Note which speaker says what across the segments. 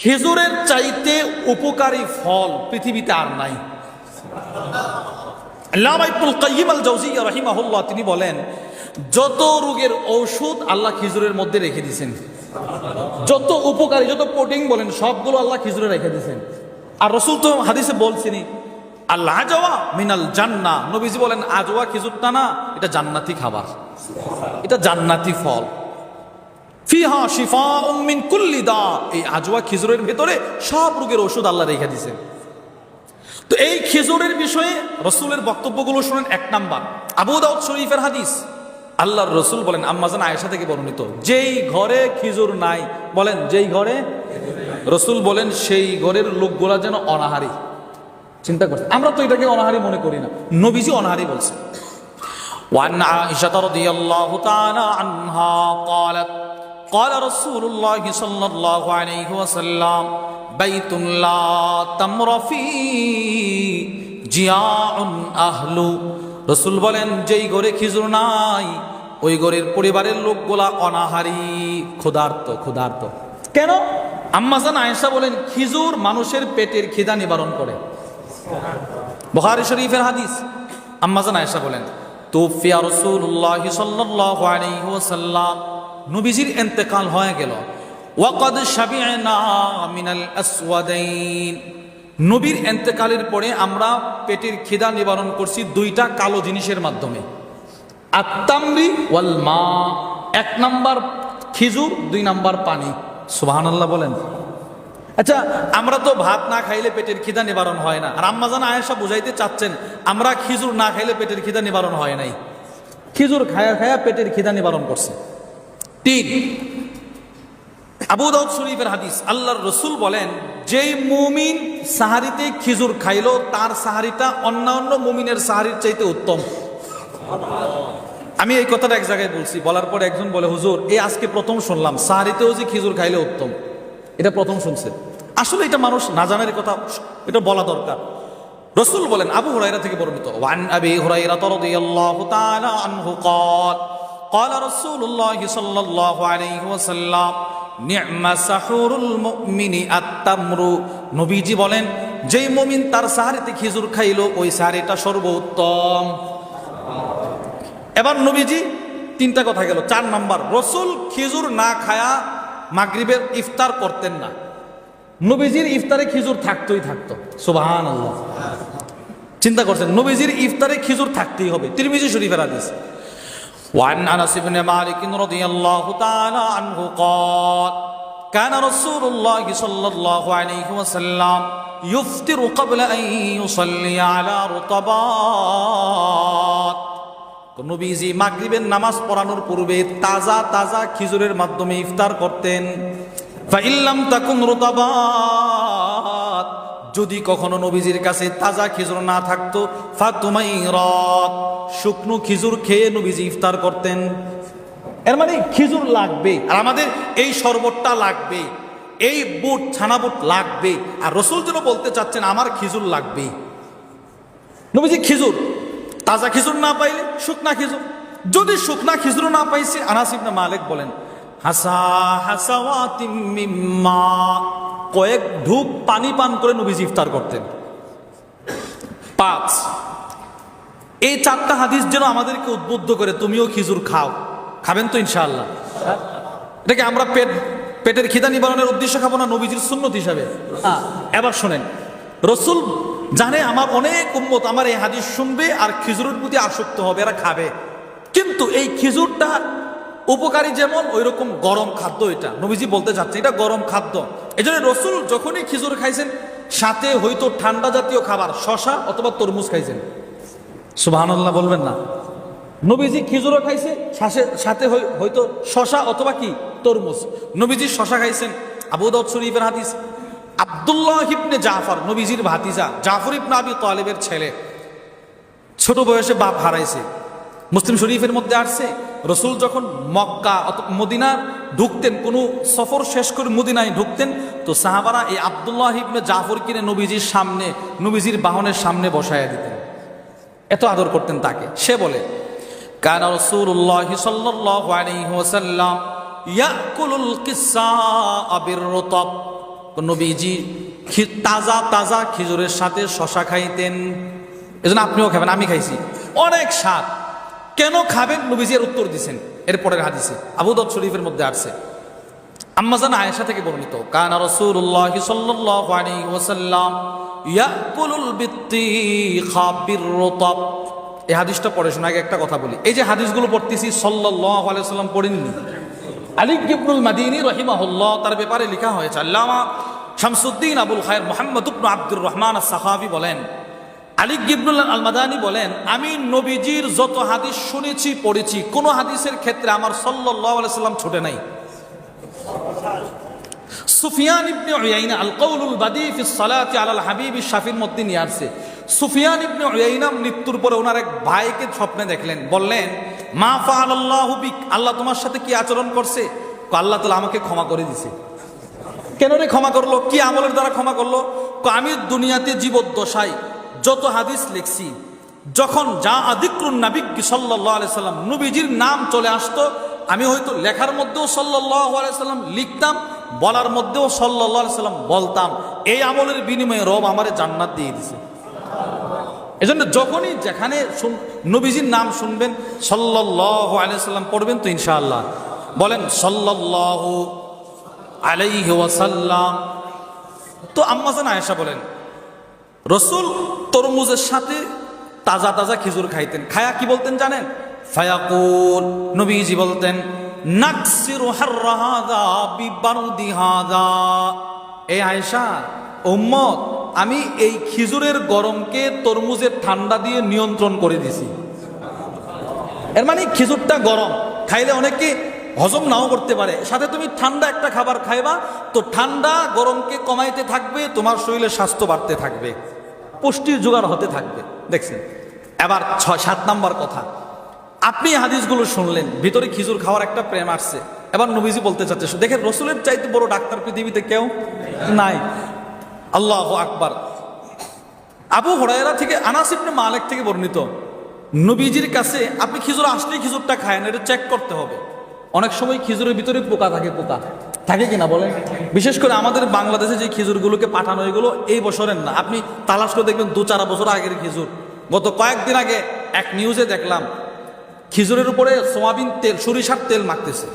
Speaker 1: খেজুরের চাইতে উপকারী ফল পৃথিবীতে আর নাই। তিনি বলেন, যত রোগের ঔষধ আল্লাহ খিজুরের মধ্যে রেখে দিয়েছেন, যত উপকারী, যত প্রোটিন বলেন, সবগুলো আল্লাহ খিজুরে রেখে দিয়েছেন। আর রসুল তো হাদিসে বলছেনি আল্লাহ আজওয়া মিনাল জান্না নবীজি বলেন, আজওয়া খিজুরটা না, এটা জান্নাতি খাবার। এটা জান্নাতি ফল। ফিহা শিফা মিন কুল্লি দা এই আজওয়া খিজুরের ভেতরে সব রোগের ওষুধ আল্লাহ রেখে দিয়েছেন তো এই খেজুরের বিষয়ে রসুলের বক্তব্যগুলো শুনেন এক নাম্বার আবু দাউদ শরীফের হাদিস আল্লাহর রসুল বলেন আম্মাজান আয়েশা থেকে বর্ণিত যেই ঘরে খিজুর নাই বলেন যেই ঘরে রসুল বলেন সেই ঘরের লোকগুলা যেন অনাহারি চিন্তা করছে আমরা তো এটাকে অনাহারি মনে করি না নবীজি অনাহারি বলছে وعن عائشة رضي الله تعالى عنها قالت قال رسول الله صلى الله عليه وسلم بيت لا تمر فيه جياع أهل রসুল বলেন যেই ঘরে খিজুর নাই ওই ঘরের পরিবারের লোকগুলা অনাহারি ক্ষুধার্ত ক্ষুধার্ত কেন আম্মাজান আয়েশা বলেন খিজুর মানুষের পেটের খিদা নিবারণ করে বখারি শরীফের হাদিস আম্মাজান আয়েশা বলেন তুফিয়া রাসূলুল্লাহ সাল্লাল্লাহু আলাইহি ওয়াসাল্লাম নবীজির ইন্তেকাল হয়ে গেল। ওয়াকাদ মিনাল আসওয়াদাইন। নবীর ইন্তেকালের পরে আমরা পেটের খিদা নিবারণ করছি দুইটা কালো জিনিসের মাধ্যমে। আত্তামরি ওয়াল মা। এক নাম্বার খিজুর, দুই নাম্বার পানি। সুবহানাল্লাহ বলেন। আচ্ছা আমরা তো ভাত না খাইলে পেটের খিদা নিবারণ হয় না। আর আয়েশা বুঝাইতে চাচ্ছেন, আমরা খিজুর না খাইলে পেটের খিদা নিবারণ হয় নাই। খিজুর খায়া খায়া পেটের খিদা নিবারণ করছে। তিন। আবু দাউদ শরীফের হাদিস, আল্লাহর রসুল বলেন, যেই মুমিন সাহারিতে খিজুর খাইল, তার সাহারিটা অন্যান্য মুমিনের সাহারির চাইতে উত্তম। আমি এই কথাটা এক জায়গায় বলছি, বলার পর একজন বলে, হুজুর, এ আজকে প্রথম শুনলাম, সাহারিতেও যে খিজুর খাইলে উত্তম। এটা প্রথম শুনছে। আসলে এটা মানুষ না জানার কথা, এটা বলা দরকার। রসুল বলেন, আবু হুরাইরা থেকে বর্ণিত, ওয়ান আবি হুরাইরা তাআলা আনহু ক্বাল قال رسول الله صلى الله عليه وسلم نعم سحور المؤمن التمر নবীজি বলেন যেই মুমিন তার সাহারিতে খেজুর খাইলো ওই সাহারিটা সর্বোত্তম এবার নবীজি তিনটা কথা গেল চার নাম্বার রসুল খেজুর না খায়া মাগরিবের ইফতার করতেন না নবীজির ইফতারে খিজুর থাকতোই থাকতো সুবাহান আল্লাহ চিন্তা করছেন নবীজির ইফতারে খিজুর থাকতেই হবে তিরমিজি শরীফের হাদিস وعن انس بن مالك رضي الله تعالى عنه قال كان رسول الله صلى الله عليه وسلم يفطر قبل ان يصلي على رطبات নবীজি মাগরিবের নামাজ পড়ানোর পূর্বে তাজা তাজা খিজুরের মাধ্যমে ইফতার করতেন ফাইল্লাম তাকুন রুতাবাত যদি কখনো নবীজির কাছে তাজা খিজুর না থাকতো, ফাতুমাই রত শুকনো খিজুর খেয়ে নবীজি ইফতার করতেন। এর মানে খেজুর লাগবে, আর আমাদের এই শরবতটা লাগবে, এই বুট, ছানা বুট লাগবে, আর রসুল যেন বলতে চাচ্ছেন, আমার খিজুর লাগবে। নবীজি খিজুর, তাজা খিজুর না পাইলে শুকনা খিজুর। যদি শুকনা খিজুর না পাইছে আনাসিব না মালিক বলেন, হাসা হাসাওয়াতিম কয়েক ঢুক পানি পান করে নবীজি ইফতার করতেন। পাঁচ, এই চারটা হাদিস যেন আমাদেরকে উদ্বুদ্ধ করে, তুমিও খিজুর খাও। খাবেন তো ইনশাআল্লাহ। এটাকে আমরা পেট, পেটের খিদা নিবারণের উদ্দেশ্য খাব না নবীজির সুন্নত হিসাবে? এবার শোনেন। রসুল জানে আমার অনেক উম্মত আমার এই হাদিস শুনবে আর খিজুরের প্রতি আসক্ত হবে, এরা খাবে। কিন্তু এই খিজুরটা উপকারী যেমন ওই রকম গরম খাদ্য এটা। নবীজি বলতে চাচ্ছে এটা গরম খাদ্য। এই জন্য রসুল যখনই খিজুর খাইছেন, সাথে হয়তো ঠান্ডা জাতীয় খাবার, শশা অথবা তরমুজ খাইছেন। সুবহানাল্লাহ বলবেন না। নবীজি খিজুরও খাইছে, সাথে হয়তো শশা অথবা কি? তরমুজ। নবীজি শশা খাইছেন। আবু দাউদ শরীফের হাদিস। আব্দুল্লাহ ইবনে জাফর, নবীজির ভাতিজা, জাফর ইবনে আবি তালেবের ছেলে। ছোট বয়সে বাপ হারাইছে। মুসলিম শরীফের মধ্যে আসছে, রসুল যখন মক্কা অথবা মদিনা ঢুকতেন, কোনো সফর শেষ করে মদিনায় ঢুকতেন, তো সাহাবারা এই আবদুল্লাহ ইবনে জাফর কিনে নবীজির সামনে, নবীজির বাহনের সামনে বসাইয়া দিতেন। এত আদর করতেন তাকে। সে বলে, কানা রাসূলুল্লাহ সাল্লাল্লাহু আলাইহি ওয়াসাল্লাম ইয়াকুলুল কিসা বির রুতাব নবীজি তাজা তাজা খেজুরের সাথে শশা খাইতেন। এজন্য আপনিও খাবেন, আমি খাইছি। অনেক স্বাদ। কেন খাবেন? নবীজি এর উত্তর দিছেন। এরপরের হাদিসে, আবু দত শরীফের মধ্যে আসছে। আম্মাজান আয়েশা থেকে বর্ণিত, কানা রাসূলুল্লাহ সাল্লাল্লাহু আলাইহি ওয়াসাল্লাম ইয়াকুলুল বিত্তিখা বিররতাব এই হাদিসটা পড়ে শোনা একটা কথা বলি। এই যে হাদিসগুলো পড়তেছি, সাল্লাল্লাহু আলাইহি ওয়াসাল্লাম পড়েননি। আলী ইবনুল মাদিনী রহিমাহুল্লাহ, তার ব্যাপারে লেখা হয়েছে, আল্লামা শামসুদ্দিন আবুল খায়ের মোহাম্মদ ইবনু আব্দুর রহমান সাহাবি বলেন আলী গিবনুল আল মাদানি বলেন, আমি নবীজির যত হাদিস শুনেছি, পড়েছি, কোন হাদিসের ক্ষেত্রে আমার আলাইহি সাল্লাম ছুটে নাই। সুফিয়ান ইবনে উয়াইনা আল কওলুল বাদি ফি সালাতি আলাল হাবিব শাফির মধ্যে নিয়ে আসছে। সুফিয়ান ইবনে উয়াইনা মৃত্যুর পরে ওনার এক ভাইকে স্বপ্নে দেখলেন, বললেন, মা ফাআলাল্লাহু বিক, আল্লাহ তোমার সাথে কি আচরণ করছে? আল্লাহ তাআলা আমাকে ক্ষমা করে দিছে। কেন রে ক্ষমা করল? কি আমলের দ্বারা ক্ষমা করল? আমি দুনিয়াতে জীবদ্দশায় যত হাদিস লিখছি, যখন যা আদিক্রুন নাবিক সাল্লাহ আলি সাল্লাম, নবীজির নাম চলে আসতো, আমি হয়তো লেখার মধ্যেও সাল্লাহ সাল্লাম লিখতাম, বলার মধ্যেও সাল্লাহ সাল্লাম বলতাম। এই আমলের বিনিময়ে রব আমারে জান্নাত দিয়ে দিছে। এজন্য যখনই যেখানে নবীজির নাম শুনবেন সাল্লাহ আলিয়াল্লাম পড়বেন তো ইনশাআল্লাহ। বলেন সাল্লাহ আলাইহি ওয়াসাল্লাম। তো আম্মাজান আয়েশা বলেন রসুল তরমুজের সাথে তাজা তাজা খেজুর খাইতেন। খায়া কি বলতেন জানেন? ফায়াকুল, নবীজি বলতেন, নাকসিরু হাররাহাদা বিবারুদি হাদা। এই আয়েশা, উম্মত, আমি এই খেজুরের গরমকে তরমুজের ঠান্ডা দিয়ে নিয়ন্ত্রণ করে দিছি। এর মানে খেজুরটা গরম। খাইলে অনেকে হজম নাও করতে পারে। সাথে তুমি ঠান্ডা একটা খাবার খাইবা, তো ঠান্ডা গরমকে কমাইতে থাকবে, তোমার শরীরে স্বাস্থ্য বাড়তে থাকবে। পুষ্টির জোগাড় হতে থাকবে। দেখছেন? এবার ছয়, সাত নাম্বার কথা। আপনি হাদিসগুলো শুনলেন, ভিতরে খিজুর খাওয়ার একটা প্রেম আসছে। এবার নবীজি বলতে চাচ্ছে দেখেন, রসুলের চাইতে বড় ডাক্তার পৃথিবীতে কেউ নাই। আল্লাহ আকবার। আবু হরাইরা থেকে আনাস মালিক থেকে বর্ণিত, নবীজির কাছে আপনি খিজুর আসলেই খিজুরটা খায়েন, এটা চেক করতে হবে। অনেক সময় খিজুরের ভিতরে পোকা থাকে, পোকা। থাকে কিনা বলেন? বিশেষ করে আমাদের বাংলাদেশে যে খেজুরগুলোকে পাঠানো এগুলো এই বছরের না। আপনি তালাশ করে দেখবেন দু চার বছর আগের খেজুর। গত কয়েকদিন আগে এক নিউজে দেখলাম, খিজুরের উপরে সোয়াবিন তেল, সরিষার তেল মাখতেছে।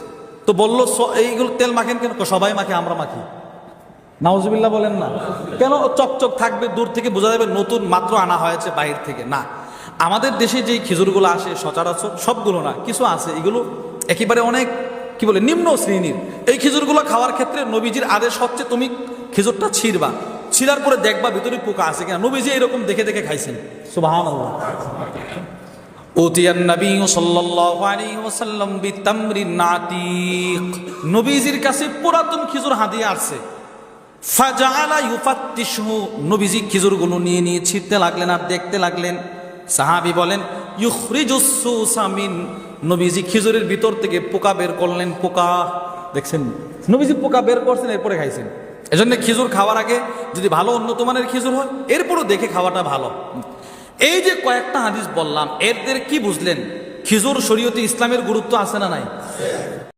Speaker 1: তো বলল, "স- এইগুলো তেল মাখেন কেন? সবাই মাখে, আমরা মাখি। নাউজুবিল্লাহ বলেন না। কেন চকচক থাকবে দূর থেকে বোঝা যাবে নতুন মাত্র আনা হয়েছে বাইরে থেকে। না, আমাদের দেশে যেই খেজুরগুলো আসে, সচরাচর সবগুলো না, কিছু আছে। এগুলো একেবারে অনেক কি বলে, নিম্ন শ্রেণির। এই খেজুরগুলো খাওয়ার ক্ষেত্রে নবীজির আদেশ হচ্ছে, তুমি খেজুরটা ছিঁড়বা। ছিঁড়ার পরে দেখবা ভিতরে পোকা আছে কিনা। নবীজি এরকম দেখে দেখে খাইছেন। সুবাহান নবী সাল্লাল্লাহু আলাইহি ওয়াসাল্লাম বিতামরিন আতীক নবীজির কাছে পুরাতন খেজুর হাদিয়া আছে ফাজালা ইউফাত্তিশু নবীজি খেজুরগুলো নিয়ে নিয়ে ছিঁড়তে লাগলেন আর দেখতে লাগলেন। সাহাবি বলেন, ইউখরিজুস সুসামিন নবীজি খিজুরের ভিতর থেকে পোকা বের করলেন, পোকা, দেখছেন? নবীজি পোকা বের করছেন, এরপরে খাইছেন। এজন্য খিজুর খাওয়ার আগে যদি ভালো উন্নত মানের খিজুর হয়, এরপরও দেখে খাওয়াটা ভালো। এই যে কয়েকটা হাদিস বললাম এরদের কি বুঝলেন? খিজুর শরীয়তে ইসলামের গুরুত্ব আছে না নাই?